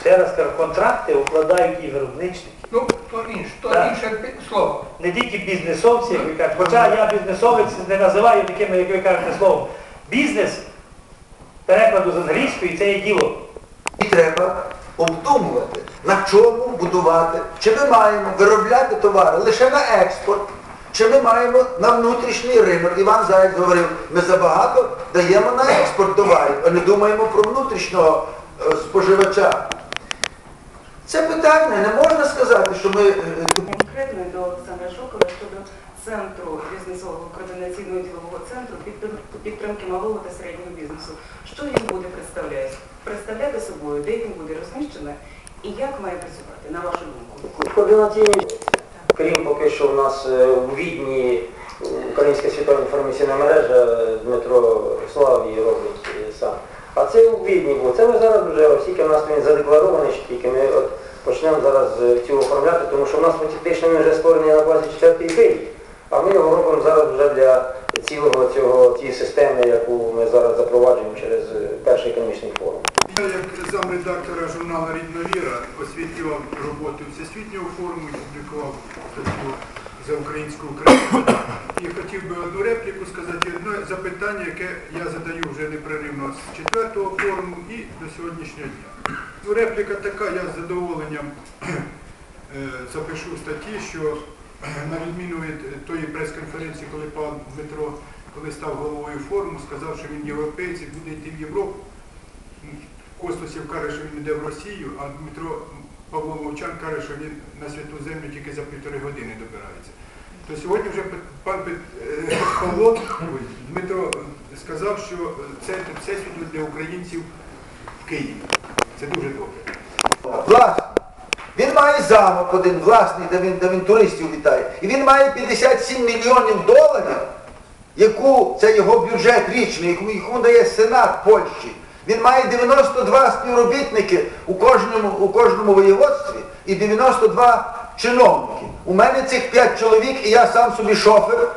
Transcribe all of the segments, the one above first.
Ще раз кажу, контракти укладають і виробничники. Ну, то інше, то Так. інше слово. Не тільки бізнесовці, як ви кажете. Хоча я бізнесовець не називаю такими, як ви кажете, словом. Бізнес перекладу з англійської це є діло. І треба обдумувати, на чому будувати, чи ми маємо виробляти товари лише на експорт, чи ми маємо на внутрішній ринок. Іван Заєць говорив, ми забагато даємо на експорт товарів, а не думаємо про внутрішнього е, споживача. Це питання не можна сказати, що ми е, Конкретно до Олександра Шокова щодо центру бізнесового координаційного ділового центру підтримки, малого та середнього бізнесу. Що він буде представляти? Представляти собою, де він буде розміщений і як має працювати, на вашу думку? Координаційні, крім поки що у нас е, у Відні е, Українська світова інформаційна мережа е, Дмитро Слав її робить е, сам. А це у Відні було. Це ми зараз вже, оскільки в нас він задекларований, що тільки ми почнемо зараз е, цю оформляти, тому що в нас фактично він вже створений на базі 4 філії, а ми його робимо зараз вже для цілого цього цієї системи, яку ми зараз запроваджуємо через е, перший економічний форум. Я як замредактора журналу Рідна віра освітлював роботу Всесвітнього форуму і публікував за українську Україну. Хотів би одну репліку сказати, одне запитання, яке я задаю вже непреривно з четвертого форуму і до сьогоднішнього дня. Ну, репліка така, я з задоволенням е, запишу статті, що на відміну від тої прес-конференції, коли пан Дмитро, коли став головою форуму, сказав, що він європейець і буде йти в Європу. Костусів каже, що він йде в Росію, а Дмитро Павло Мовчан каже, що він на святу землю тільки за півтори години добирається. То сьогодні вже е, Павло Дмитро сказав, що це всесвітло для українців в Києві. Це дуже добре. власний. Він має замок один власний, де він, де він туристів вітає. І він має 57 мільйонів доларів, яку це його бюджет річний, яку, яку дає Сенат Польщі. Він має 92 співробітники у кожному, у кожному воєводстві і 92 чиновники. У мене цих 5 чоловік, і я сам собі шофер,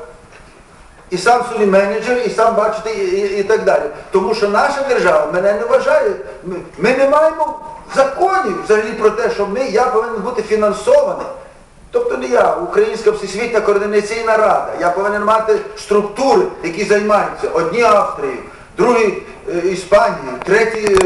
і сам собі менеджер, і сам бачите, і, і, і так далі. Тому що наша держава мене не вважає. Ми, ми не маємо законів взагалі про те, що ми, я повинен бути фінансований. Тобто не я, Українська всесвітня координаційна рада. Я повинен мати структури, які займаються. Одні Австрією, другі е, Іспанією, треті.